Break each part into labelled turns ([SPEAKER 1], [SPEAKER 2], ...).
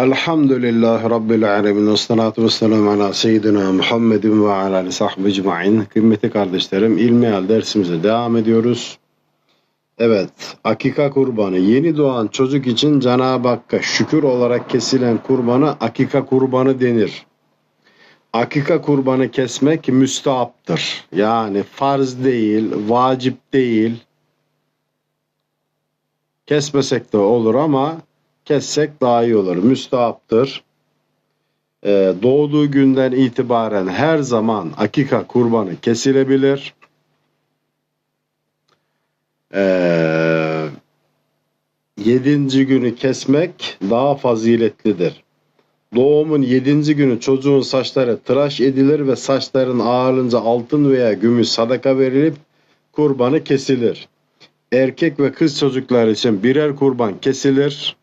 [SPEAKER 1] Elhamdülillahi Rabbil alemin ve salatu ve selamu ala seyyidina Muhammedin ve ala sahbihi ecma'in. Kıymetli kardeşlerim, ilmihal dersimize devam ediyoruz. Evet, akika kurbanı. Yeni doğan çocuk için Cenab-ı Hakk'a şükür olarak kesilen kurbana akika kurbanı denir. Akika kurbanı kesmek müstahaptır. Yani farz değil, vacip değil. Kesmesek de olur ama kessek daha iyi olur. Müstahaptır. Ee, doğduğu günden itibaren her zaman akika kurbanı kesilebilir. Ee, yedinci günü kesmek daha faziletlidir. Doğumun yedinci günü çocuğun saçları tıraş edilir ve saçların ağarınca altın veya gümüş sadaka verilip kurbanı kesilir. Erkek ve kız çocuklar için birer kurban kesilir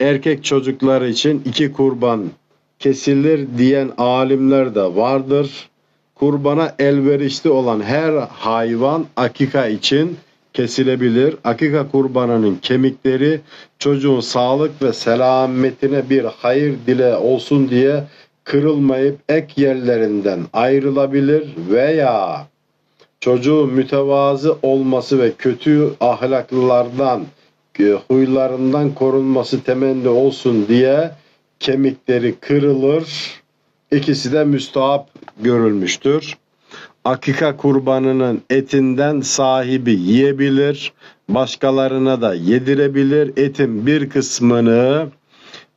[SPEAKER 1] erkek çocuklar için iki kurban kesilir diyen alimler de vardır. Kurbana elverişli olan her hayvan akika için kesilebilir. Akika kurbanının kemikleri çocuğun sağlık ve selametine bir hayır dile olsun diye kırılmayıp ek yerlerinden ayrılabilir veya çocuğun mütevazı olması ve kötü ahlaklılardan huylarından korunması temenni olsun diye kemikleri kırılır. İkisi de müstahap görülmüştür. Akika kurbanının etinden sahibi yiyebilir, başkalarına da yedirebilir. Etin bir kısmını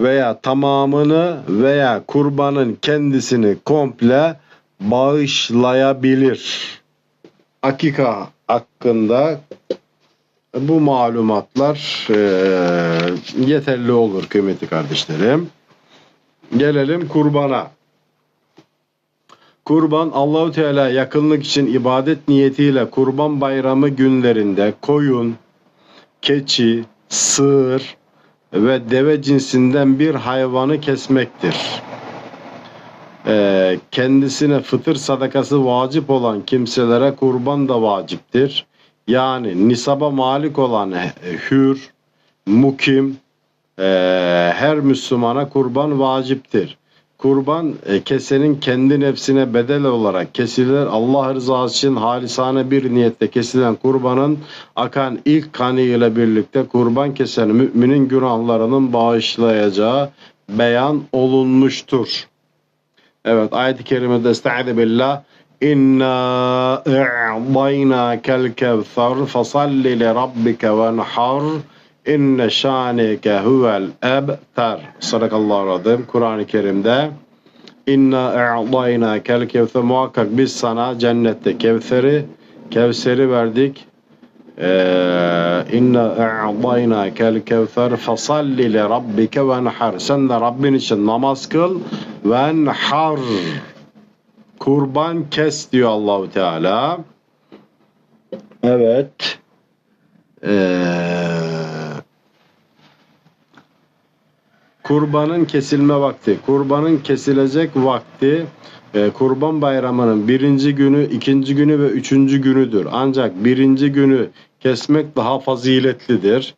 [SPEAKER 1] veya tamamını veya kurbanın kendisini komple bağışlayabilir. Akika hakkında bu malumatlar e, yeterli olur kıymetli kardeşlerim. Gelelim kurbana. Kurban Allahu Teala yakınlık için ibadet niyetiyle kurban bayramı günlerinde koyun, keçi, sığır ve deve cinsinden bir hayvanı kesmektir. Ee, kendisine fıtır sadakası vacip olan kimselere kurban da vaciptir. Yani nisaba malik olan e, hür, mukim, e, her Müslümana kurban vaciptir. Kurban e, kesenin kendi nefsine bedel olarak kesilir. Allah rızası için halisane bir niyette kesilen kurbanın akan ilk kanı ile birlikte kurban kesen müminin günahlarının bağışlayacağı beyan olunmuştur. Evet ayet-i kerimede estaizu billah A'daynakel kevser fasalli li rabbike venhar inne şanike huvel ebter. Sadakallahu azim. Kur'an-ı Kerim'de İnna a'daynakel kevser muhakkak biz sana cennette Kevser'i Kevser'i verdik. Ee, inna a'daynakel kevser fasalli li rabbike venhar. Sen de Rabbin için namaz kıl venhar kurban kes diyor Allahu Teala. Evet. Ee, kurbanın kesilme vakti. Kurbanın kesilecek vakti e, kurban bayramının birinci günü, ikinci günü ve üçüncü günüdür. Ancak birinci günü kesmek daha faziletlidir.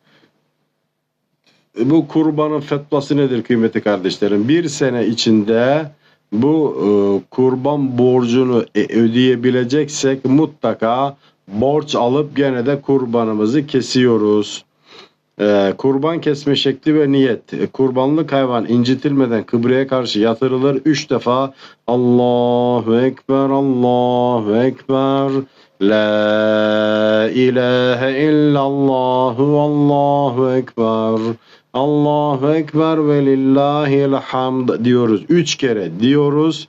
[SPEAKER 1] Bu kurbanın fetvası nedir kıymetli kardeşlerim? Bir sene içinde bu e, kurban borcunu e, ödeyebileceksek mutlaka borç alıp gene de kurbanımızı kesiyoruz. E, kurban kesme şekli ve niyet. E, kurbanlık hayvan incitilmeden kıbleye karşı yatırılır. Üç defa Allahu Ekber, Allahu Ekber, La ilahe illallah, Allahu Ekber. Allahu Ekber ve lillahil hamd diyoruz. Üç kere diyoruz.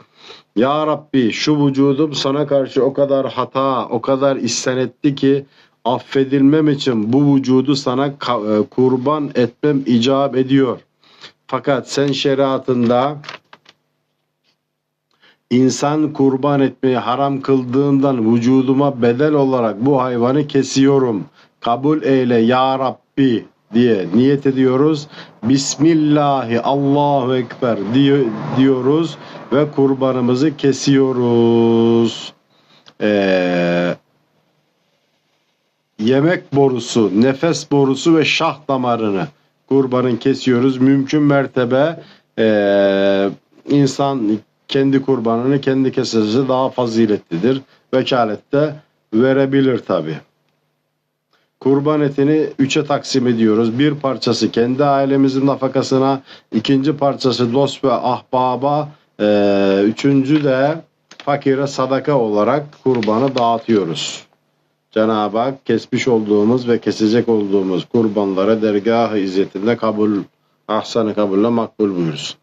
[SPEAKER 1] Ya Rabbi şu vücudum sana karşı o kadar hata, o kadar isyan etti ki affedilmem için bu vücudu sana e, kurban etmem icap ediyor. Fakat sen şeriatında insan kurban etmeyi haram kıldığından vücuduma bedel olarak bu hayvanı kesiyorum. Kabul eyle ya Rabbi diye niyet ediyoruz. Bismillahi Allahu Ekber diyoruz ve kurbanımızı kesiyoruz. Ee, yemek borusu, nefes borusu ve şah damarını kurbanın kesiyoruz. Mümkün mertebe Ee, insan kendi kurbanını kendi kesesi daha faziletlidir. Vekalette verebilir tabi. Kurban etini üçe taksim ediyoruz. Bir parçası kendi ailemizin nafakasına, ikinci parçası dost ve ahbaba, ee, üçüncü de fakire sadaka olarak kurbanı dağıtıyoruz. Cenab-ı Hak kesmiş olduğumuz ve kesecek olduğumuz kurbanlara dergah-ı izzetinde kabul, ahsanı kabulle makbul buyursun.